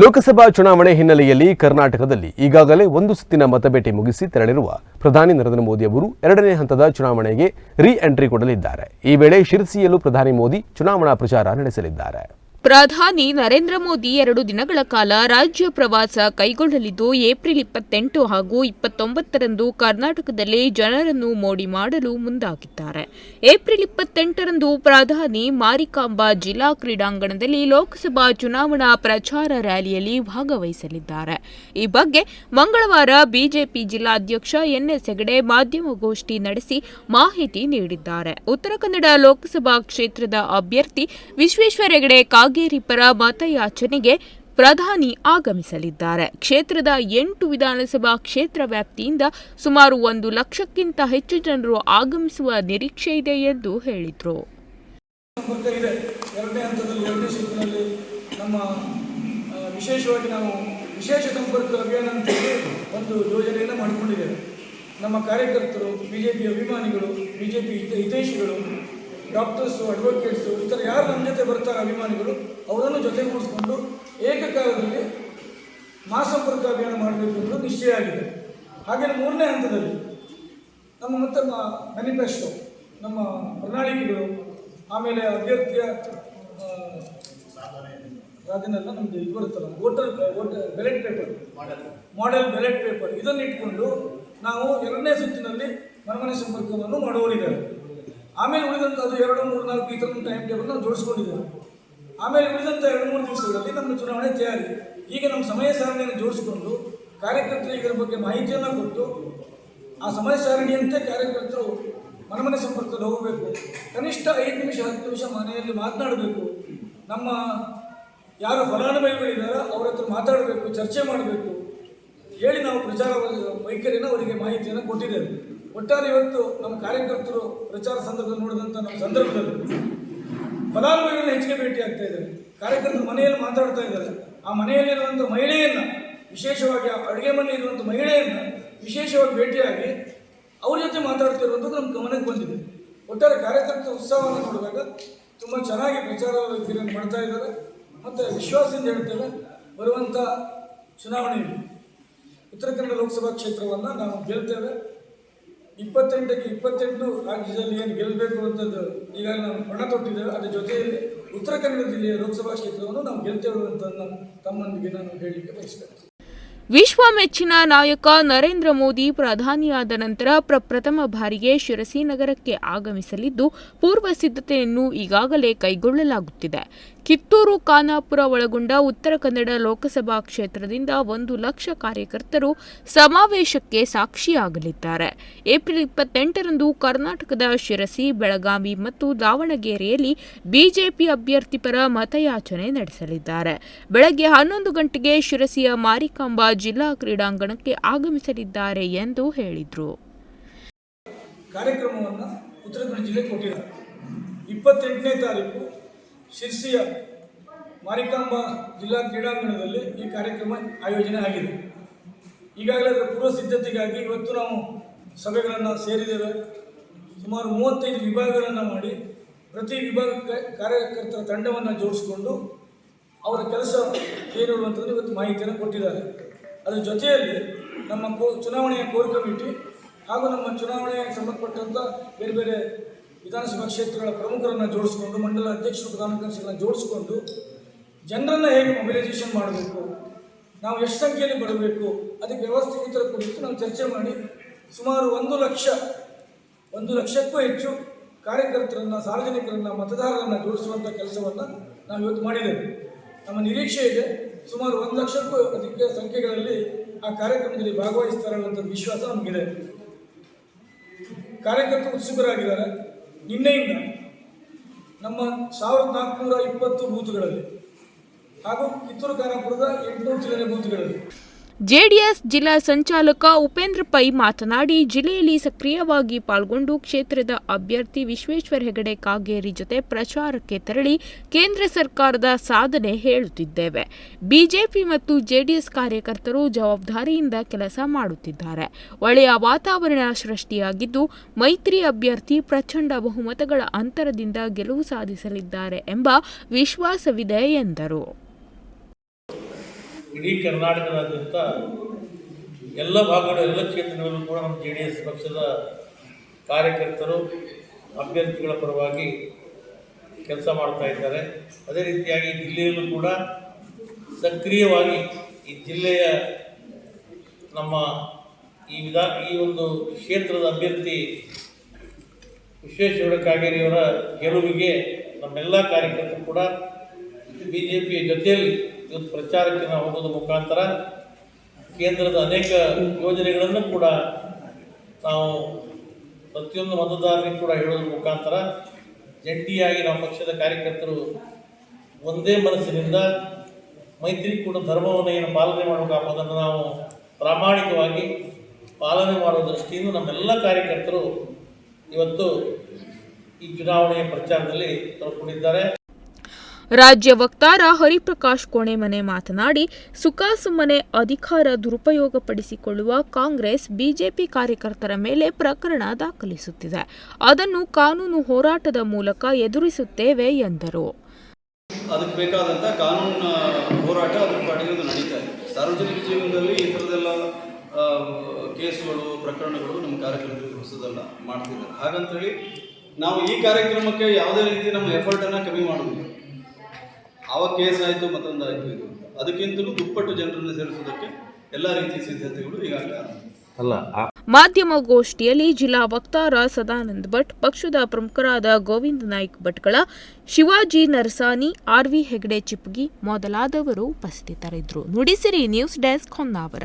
ಲೋಕಸಭಾ ಚುನಾವಣೆ ಹಿನ್ನೆಲೆಯಲ್ಲಿ ಕರ್ನಾಟಕದಲ್ಲಿ ಈಗಾಗಲೇ ಒಂದು ಸುತ್ತಿನ ಮತಬೇಟೆ ಮುಗಿಸಿ ತೆರಳಿರುವ ಪ್ರಧಾನಿ ನರೇಂದ್ರ ಮೋದಿ ಅವರು ಎರಡನೇ ಹಂತದ ಚುನಾವಣೆಗೆ ರೀ ಎಂಟ್ರಿ ಕೊಡಲಿದ್ದಾರೆ. ಈ ವೇಳೆ ಶಿರಸಿಯಲ್ಲೂ ಪ್ರಧಾನಿ ಮೋದಿ ಚುನಾವಣಾ ಪ್ರಚಾರ ನಡೆಸಲಿದ್ದಾರೆ. ಪ್ರಧಾನಿ ನರೇಂದ್ರ ಮೋದಿ ಎರಡು ದಿನಗಳ ಕಾಲ ರಾಜ್ಯ ಪ್ರವಾಸ ಕೈಗೊಳ್ಳಲಿದ್ದು ಏಪ್ರಿಲ್ ಇಪ್ಪತ್ತೆಂಟು ಹಾಗೂ ಇಪ್ಪತ್ತೊಂಬತ್ತರಂದು ಕರ್ನಾಟಕದಲ್ಲಿ ಜನರನ್ನು ಮೋಡಿ ಮಾಡಲು ಮುಂದಾಗಿದ್ದಾರೆ. ಏಪ್ರಿಲ್ ಇಪ್ಪತ್ತೆಂಟರಂದು ಪ್ರಧಾನಿ ಮಾರಿಕಾಂಬಾ ಜಿಲ್ಲಾ ಕ್ರೀಡಾಂಗಣದಲ್ಲಿ ಲೋಕಸಭಾ ಚುನಾವಣಾ ಪ್ರಚಾರ ರ್ಯಾಲಿಯಲ್ಲಿ ಭಾಗವಹಿಸಲಿದ್ದಾರೆ. ಈ ಬಗ್ಗೆ ಮಂಗಳವಾರ ಬಿಜೆಪಿ ಜಿಲ್ಲಾಧ್ಯಕ್ಷ ಎನ್ಎಸ್ ಹೆಗಡೆ ಮಾಧ್ಯಮಗೋಷ್ಠಿ ನಡೆಸಿ ಮಾಹಿತಿ ನೀಡಿದ್ದಾರೆ. ಉತ್ತರ ಕನ್ನಡ ಲೋಕಸಭಾ ಕ್ಷೇತ್ರದ ಅಭ್ಯರ್ಥಿ ವಿಶ್ವೇಶ್ವರ ಹೆಗಡೆ ಕಾಗೇರಿ ಪರ ಮತಯಾಚನೆಗೆ ಪ್ರಧಾನಿ ಆಗಮಿಸಲಿದ್ದಾರೆ. ಕ್ಷೇತ್ರದ ಎಂಟು ವಿಧಾನಸಭಾ ಕ್ಷೇತ್ರ ವ್ಯಾಪ್ತಿಯಿಂದ ಸುಮಾರು ಒಂದು ಲಕ್ಷಕ್ಕಿಂತ ಹೆಚ್ಚು ಜನರು ಆಗಮಿಸುವ ನಿರೀಕ್ಷೆ ಇದೆ ಎಂದು ಹೇಳಿದರು. ವಿಶೇಷವಾಗಿ ನಾವು ವಿಶೇಷ ಸಂಪರ್ಕ ಅಭಿಯಾನ ಅಂತೇಳಿ ಒಂದು ಯೋಜನೆಯನ್ನು ಮಾಡಿಕೊಂಡಿದ್ದೇವೆ. ನಮ್ಮ ಕಾರ್ಯಕರ್ತರು ಬಿ ಜೆ ಪಿ ಅಭಿಮಾನಿಗಳು ಬಿ ಜೆ ಪಿ ಹಿತ ಹಿತೈಷಿಗಳು ಡಾಕ್ಟರ್ಸು ಅಡ್ವೊಕೇಟ್ಸು ಈ ಥರ ಯಾರು ನಮ್ಮ ಜೊತೆ ಬರ್ತಾರೆ ಅಭಿಮಾನಿಗಳು, ಅವರನ್ನು ಜೊತೆಗೂಡಿಸ್ಕೊಂಡು ಏಕಕಾಲದಲ್ಲಿ ಮಾಸಂಪರ್ಕ ಅಭಿಯಾನ ಮಾಡಬೇಕು ಎಂದು ನಿಶ್ಚಯ ಆಗಿದೆ. ಹಾಗೆಯೇ ಮೂರನೇ ಹಂತದಲ್ಲಿ ನಮ್ಮ ಮತ್ತೆ ಮ್ಯಾನಿಫೆಸ್ಟೋ ನಮ್ಮ ಪ್ರಣಾಳಿಕೆಗಳು, ಆಮೇಲೆ ಅಭ್ಯರ್ಥಿಯ ಅದನ್ನೆಲ್ಲ ನಮಗೆ ಇದು ಬರುತ್ತಲ್ಲ voter voter ballot paper model ballot paper ಇದನ್ನು ಇಟ್ಕೊಂಡು ನಾವು ಎರಡನೇ ಸುತ್ತಿನಲ್ಲಿ ಮನಮನೆ ಸಂಪರ್ಕವನ್ನು ಮಾಡುವವರಿದ್ದೇವೆ ಆಮೇಲೆ ಉಳಿದಂಥ ಅದು ಎರಡು, ಮೂರು, ನಾಲ್ಕು ಈ ಥರ ಟೈಮ್ ಟೇಬಲ್ ನಾವು ಜೋಡಿಸ್ಕೊಂಡಿದ್ದೇವೆ ಆಮೇಲೆ ಉಳಿದಂಥ ಎರಡು, ಮೂರು ದಿವಸಗಳಲ್ಲಿ ನಮ್ಮ ಚುನಾವಣೆ ತಯಾರಿ. ಈಗ ನಮ್ಮ ಸಮಯ ಸಾರಣಿಯನ್ನು ಜೋಡಿಸಿಕೊಂಡು ಕಾರ್ಯಕರ್ತರು ಇದರ ಬಗ್ಗೆ ಮಾಹಿತಿಯನ್ನು ಕೊಟ್ಟು ಆ ಸಮಯ ಸಾರಣಿಯಂತೆ ಕಾರ್ಯಕರ್ತರು ಮನಮನೆ ಸಂಪರ್ಕದಲ್ಲಿ ಹೋಗಬೇಕು. ಕನಿಷ್ಠ ಐದು ನಿಮಿಷ, ಹತ್ತು ನಿಮಿಷ ಮನೆಯಲ್ಲಿ ಮಾತನಾಡಬೇಕು. ನಮ್ಮ ಯಾರು ಫಲಾನುಭವಿಗಳಿದ್ದಾರೋ ಅವ್ರ ಹತ್ರ ಮಾತಾಡಬೇಕು, ಚರ್ಚೆ ಮಾಡಬೇಕು. ಹೇಳಿ ನಾವು ಪ್ರಚಾರ ವೈಖರಿಯನ್ನು ಅವರಿಗೆ ಮಾಹಿತಿಯನ್ನು ಕೊಟ್ಟಿದ್ದೇವೆ. ಒಟ್ಟಾರೆ ಇವತ್ತು ನಮ್ಮ ಕಾರ್ಯಕರ್ತರು ಪ್ರಚಾರ ಸಂದರ್ಭದಲ್ಲಿ ನೋಡಿದಂಥ ನಮ್ಮ ಸಂದರ್ಭದಲ್ಲಿ ಫಲಾನುಭವಿಗಳನ್ನ ಹೆಚ್ಚಿಗೆ ಭೇಟಿ ಆಗ್ತಾ ಇದ್ದಾರೆ. ಕಾರ್ಯಕರ್ತರು ಮನೆಯಲ್ಲಿ ಮಾತಾಡ್ತಾ ಇದ್ದಾರೆ. ಆ ಮನೆಯಲ್ಲಿರುವಂಥ ಮಹಿಳೆಯನ್ನು, ವಿಶೇಷವಾಗಿ ಆ ಅಡುಗೆ ಮನೆ ಇರುವಂಥ ಮಹಿಳೆಯನ್ನು ವಿಶೇಷವಾಗಿ ಭೇಟಿಯಾಗಿ ಅವ್ರ ಜೊತೆ ಮಾತಾಡ್ತಿರುವಂಥದ್ದು ನಮ್ಮ ಗಮನಕ್ಕೆ ಬಂದಿದೆ. ಒಟ್ಟಾರೆ ಕಾರ್ಯಕರ್ತರ ಉತ್ಸಾಹವನ್ನು ನೋಡಿದಾಗ ತುಂಬ ಚೆನ್ನಾಗಿ ಪ್ರಚಾರ ವ್ಯಕ್ತಿಯನ್ನು ಮಾಡ್ತಾ ಇದ್ದಾರೆ. ಮತ್ತು ವಿಶ್ವಾಸದಿಂದ ಹೇಳ್ತೇವೆ ಬರುವಂಥ ಚುನಾವಣೆಯಲ್ಲಿ ಉತ್ತರ ಕನ್ನಡ ಲೋಕಸಭಾ ಕ್ಷೇತ್ರವನ್ನು ನಾವು ಗೆಲ್ತೇವೆ. ಇಪ್ಪತ್ತೆಂಟಕ್ಕೆ ಇಪ್ಪತ್ತೆಂಟು ರಾಜ್ಯದಲ್ಲಿ ಏನು ಗೆಲ್ಲಬೇಕು ಅಂತದ್ದು ಈಗ ನಾವು ಪಣ ತೊಟ್ಟಿದ್ದೇವೆ. ಅದರ ಜೊತೆಯಲ್ಲಿ ಉತ್ತರ ಕನ್ನಡ ಜಿಲ್ಲೆಯ ಲೋಕಸಭಾ ಕ್ಷೇತ್ರವನ್ನು ನಾವು ಗೆಲ್ತೇವೆ ಅಂತ ತಮ್ಮೊಂದಿಗೆ ನಾನು ಹೇಳಲಿಕ್ಕೆ ಬಯಸ್ತೇನೆ. ವಿಶ್ವ ಮೆಚ್ಚಿನ ನಾಯಕ ನರೇಂದ್ರ ಮೋದಿ ಪ್ರಧಾನಿಯಾದ ನಂತರ ಪ್ರಪ್ರಥಮ ಬಾರಿಗೆ ಶಿರಸಿ ನಗರಕ್ಕೆ ಆಗಮಿಸಲಿದ್ದು, ಪೂರ್ವ ಸಿದ್ಧತೆಯನ್ನು ಈಗಾಗಲೇ ಕೈಗೊಳ್ಳಲಾಗುತ್ತಿದೆ. ಕಿತ್ತೂರು ಖಾನಾಪುರ ಒಳಗೊಂಡ ಉತ್ತರ ಕನ್ನಡ ಲೋಕಸಭಾ ಕ್ಷೇತ್ರದಿಂದ ಒಂದು ಲಕ್ಷ ಕಾರ್ಯಕರ್ತರು ಸಮಾವೇಶಕ್ಕೆ ಸಾಕ್ಷಿಯಾಗಲಿದ್ದಾರೆ. ಏಪ್ರಿಲ್ ಇಪ್ಪತ್ತೆಂಟರಂದು ಕರ್ನಾಟಕದ ಶಿರಸಿ, ಬೆಳಗಾವಿ ಮತ್ತು ದಾವಣಗೆರೆಯಲ್ಲಿ ಬಿಜೆಪಿ ಅಭ್ಯರ್ಥಿ ಪರ ಮತಯಾಚನೆ ನಡೆಸಲಿದ್ದಾರೆ. ಬೆಳಗ್ಗೆ ಹನ್ನೊಂದು ಗಂಟೆಗೆ ಶಿರಸಿಯ ಮಾರಿಕಾಂಬಾ ಜಿಲ್ಲಾ ಕ್ರೀಡಾಂಗಣಕ್ಕೆ ಆಗಮಿಸಲಿದ್ದಾರೆ ಎಂದು ಹೇಳಿದರು. ಕಾರ್ಯಕ್ರಮವನ್ನು ಉತ್ತರ ಕನ್ನಡ ಜಿಲ್ಲೆ ಕೊಟ್ಟಿದ್ದಾರೆ. ಇಪ್ಪತ್ತೆಂಟನೇ ತಾರೀಕು ಶಿರ್ಸಿಯ ಮಾರಿಕಾಂಬಾ ಜಿಲ್ಲಾ ಕ್ರೀಡಾಂಗಣದಲ್ಲಿ ಈ ಕಾರ್ಯಕ್ರಮ ಆಯೋಜನೆ ಆಗಿದೆ. ಈಗಾಗಲೇ ಅದರ ಪೂರ್ವ ಸಿದ್ಧತೆಗಾಗಿ ಇವತ್ತು ನಾವು ಸಭೆಗಳನ್ನು ಸೇರಿದ್ದೇವೆ. ಸುಮಾರು ಮೂವತ್ತೈದು ವಿಭಾಗಗಳನ್ನು ಮಾಡಿ ಪ್ರತಿ ವಿಭಾಗಕ್ಕೆ ಕಾರ್ಯಕರ್ತರ ತಂಡವನ್ನು ಜೋಡಿಸಿಕೊಂಡು ಅವರ ಕೆಲಸ ಏನು ಇವತ್ತು ಮಾಹಿತಿಯನ್ನು ಕೊಟ್ಟಿದ್ದಾರೆ. ಅದರ ಜೊತೆಯಲ್ಲಿ ನಮ್ಮ ಕೋ, ಚುನಾವಣೆಯ ಕೋರ್ ಕಮಿಟಿ ಹಾಗೂ ನಮ್ಮ ಚುನಾವಣೆಗೆ ಸಂಬಂಧಪಟ್ಟಂಥ ಬೇರೆ ಬೇರೆ ವಿಧಾನಸಭಾ ಕ್ಷೇತ್ರಗಳ ಪ್ರಮುಖರನ್ನು ಜೋಡಿಸ್ಕೊಂಡು, ಮಂಡಲ ಅಧ್ಯಕ್ಷರು, ಪ್ರಧಾನ ಕಾರ್ಯದರ್ಶಿಗಳನ್ನ ಜೋಡಿಸ್ಕೊಂಡು ಜನರನ್ನು ಹೇಗೆ ಮೊಬಿಲೈಸೇಷನ್ ಮಾಡಬೇಕು, ನಾವು ಎಷ್ಟು ಸಂಖ್ಯೆಯಲ್ಲಿ ಬರಬೇಕು, ಅದಕ್ಕೆ ವ್ಯವಸ್ಥಿತರ ಕುರಿತು ನಾವು ಚರ್ಚೆ ಮಾಡಿ. ಸುಮಾರು ಒಂದು ಲಕ್ಷ, ಒಂದು ಲಕ್ಷಕ್ಕೂ ಹೆಚ್ಚು ಕಾರ್ಯಕರ್ತರನ್ನು, ಸಾರ್ವಜನಿಕರನ್ನು, ಮತದಾರರನ್ನು ಜೋಡಿಸುವಂಥ ಕೆಲಸವನ್ನು ನಾವು ಇವತ್ತು ಮಾಡಿದ್ದೇವೆ. ನಮ್ಮ ನಿರೀಕ್ಷೆ ಇದೆ, ಸುಮಾರು ಒಂದು ಲಕ್ಷಕ್ಕೂ ಅಧಿಕ ಸಂಖ್ಯೆಗಳಲ್ಲಿ ಆ ಕಾರ್ಯಕ್ರಮದಲ್ಲಿ ಭಾಗವಹಿಸ್ತಾರೆ ಅನ್ನುವಂಥ ವಿಶ್ವಾಸ ನಮಗಿದೆ. ಕಾರ್ಯಕರ್ತರು ಉತ್ಸುಕರಾಗಿದ್ದಾರೆ. ನಿನ್ನೆಯಿಂದ ನಮ್ಮ ಸಾವಿರದ ನಾಲ್ಕುನೂರ ಇಪ್ಪತ್ತು ಬೂತ್ಗಳಲ್ಲಿ ಹಾಗೂ ಕಿತ್ತೂರು ಖಾನಾಪುರದ ಎಂಟುನೂರು ಚಿಲ್ಲರೆ ಬೂತ್ಗಳಲ್ಲಿ ಜೆಡಿಎಸ್ ಜಿಲ್ಲಾ ಸಂಚಾಲಕ ಉಪೇಂದ್ರ ಪೈ ಮಾತನಾಡಿ, ಜಿಲ್ಲೆಯಲ್ಲಿ ಸಕ್ರಿಯವಾಗಿ ಪಾಲ್ಗೊಂಡು ಕ್ಷೇತ್ರದ ಅಭ್ಯರ್ಥಿ ವಿಶ್ವೇಶ್ವರ ಹೆಗಡೆ ಕಾಗೇರಿ ಜೊತೆ ಪ್ರಚಾರಕ್ಕೆ ತೆರಳಿ ಕೇಂದ್ರ ಸರ್ಕಾರದ ಸಾಧನೆ ಹೇಳುತ್ತಿದ್ದೇವೆ. ಬಿಜೆಪಿ ಮತ್ತು ಜೆಡಿಎಸ್ ಕಾರ್ಯಕರ್ತರು ಜವಾಬ್ದಾರಿಯಿಂದ ಕೆಲಸ ಮಾಡುತ್ತಿದ್ದಾರೆ. ಒಳ್ಳೆಯ ವಾತಾವರಣ ಸೃಷ್ಟಿಯಾಗಿದ್ದು, ಮೈತ್ರಿ ಅಭ್ಯರ್ಥಿ ಪ್ರಚಂಡ ಬಹುಮತಗಳ ಅಂತರದಿಂದ ಗೆಲುವು ಸಾಧಿಸಲಿದ್ದಾರೆ ಎಂಬ ವಿಶ್ವಾಸವಿದೆ ಎಂದರು. ಇಡೀ ಕರ್ನಾಟಕದಾದ್ಯಂತ ಎಲ್ಲ ಭಾಗಗಳು ಎಲ್ಲ ಕ್ಷೇತ್ರಗಳಲ್ಲೂ ಕೂಡ ನಮ್ಮ ಜೆ ಡಿ ಎಸ್ ಪಕ್ಷದ ಕಾರ್ಯಕರ್ತರು, ಅಭ್ಯರ್ಥಿಗಳ ಪರವಾಗಿ ಕೆಲಸ ಮಾಡ್ತಾ ಇದ್ದಾರೆ. ಅದೇ ರೀತಿಯಾಗಿ ಜಿಲ್ಲೆಯಲ್ಲೂ ಕೂಡ ಸಕ್ರಿಯವಾಗಿ ಈ ಜಿಲ್ಲೆಯ ನಮ್ಮ ಈ ವಿಧಾ, ಈ ಒಂದು ಕ್ಷೇತ್ರದ ಅಭ್ಯರ್ಥಿ ವಿಶ್ವೇಶ್ವರ ಕಾಗೇರಿಯವರ ಗೆಲುವಿಗೆ ನಮ್ಮೆಲ್ಲ ಕಾರ್ಯಕರ್ತರು ಕೂಡ ಬಿ ಜೆ ಪಿಯ ಜೊತೆಯಲ್ಲಿ ಇವತ್ತು ಪ್ರಚಾರಕ್ಕೆ ನಾವು ಹೋಗೋದ್ರ ಮುಖಾಂತರ ಕೇಂದ್ರದ ಅನೇಕ ಯೋಜನೆಗಳನ್ನು ಕೂಡ ನಾವು ಪ್ರತಿಯೊಂದು ಮತದಾರರಿಗೂ ಕೂಡ ಹೇಳೋದ್ರ ಮುಖಾಂತರ ಜಂಟಿಯಾಗಿ ನಾವು ಪಕ್ಷದ ಕಾರ್ಯಕರ್ತರು ಒಂದೇ ಮನಸ್ಸಿನಿಂದ ಮೈತ್ರಿಕೂಟ ಧರ್ಮವನ್ನು ಏನು ಪಾಲನೆ ಮಾಡಬೇಕು ಅದನ್ನು ನಾವು ಪ್ರಾಮಾಣಿಕವಾಗಿ ಪಾಲನೆ ಮಾಡುವ ದೃಷ್ಟಿಯಿಂದ ನಮ್ಮೆಲ್ಲ ಕಾರ್ಯಕರ್ತರು ಇವತ್ತು ಈ ಚುನಾವಣೆಯ ಪ್ರಚಾರದಲ್ಲಿ ತೊಡಕೊಂಡಿದ್ದಾರೆ ರಾಜ್ಯ ವಕ್ತಾರ ಹರಿಪ್ರಕಾಶ್ ಕೋಣೆಮನೆ ಮಾತನಾಡಿ ಸುಖಾಸುಮ್ಮನೆ ಅಧಿಕಾರ ದುರುಪಯೋಗಪಡಿಸಿಕೊಳ್ಳುವ ಕಾಂಗ್ರೆಸ್ ಬಿಜೆಪಿ ಕಾರ್ಯಕರ್ತರ ಮೇಲೆ ಪ್ರಕರಣ ದಾಖಲಿಸುತ್ತಿದೆ. ಅದನ್ನು ಕಾನೂನು ಹೋರಾಟದ ಮೂಲಕ ಎದುರಿಸುತ್ತೇವೆ ಎಂದರು. ಅದಕ್ಕೆ ಬೇಕಾದಂಥ ಕಾನೂನು ಹೋರಾಟ ಅದ್ರ ಪಾಡಿಗೆ ನಡೀತಾ ಇದೆ. ಸಾರ್ವಜನಿಕ ಜೀವನದಲ್ಲಿ ಈ ಥರದೆಲ್ಲ ಕೇಸುಗಳು, ಪ್ರಕರಣಗಳು ನಮ್ಮ ಕಾರ್ಯಕ್ರಮದಲ್ಲಿ ಹೊಸದಲ್ಲ ಮಾಡ್ತಿದ್ದಾರೆ. ಹಾಗಂತೇಳಿ, ನಾವು ಈ ಕಾರ್ಯಕ್ರಮಕ್ಕೆ ಯಾವುದೇ ರೀತಿ ನಮ್ಮ ಎಫರ್ಟನ್ನು ಕಮ್ಮಿ ಮಾಡೋದಿಲ್ಲ ಆವಾಗ ಕೇಸ್ ಆಯಿತು ಮತ್ತೊಂದು ಆಯಿತು ಇದು ಅದಕ್ಕಿಂತಲೂ ದುಪ್ಪಟ್ಟು ಜನರನ್ನು ಸೇರಿಸುವುದಕ್ಕೆ ಎಲ್ಲ ರೀತಿಯ ಸಿದ್ಧತೆಗಳು ಈಗಾಗಲೇ ಆರಂಭ. ಮಾಧ್ಯಮಗೋಷ್ಠಿಯಲ್ಲಿ ಜಿಲ್ಲಾ ವಕ್ತಾರ ಸದಾನಂದ್ ಭಟ್ ಪಕ್ಷದ ಪ್ರಮುಖರಾದ ಗೋವಿಂದ ನಾಯ್ಕ್ ಭಟ್ಗಳ ಶಿವಾಜಿ ನರಸಾನಿ ಆರ್ವಿ ಹೆಗಡೆ ಚಿಪ್ಗಿ ಮೊದಲಾದವರು ಉಪಸ್ಥಿತರಿದ್ದರು. Nudisiri news desk Honnavar.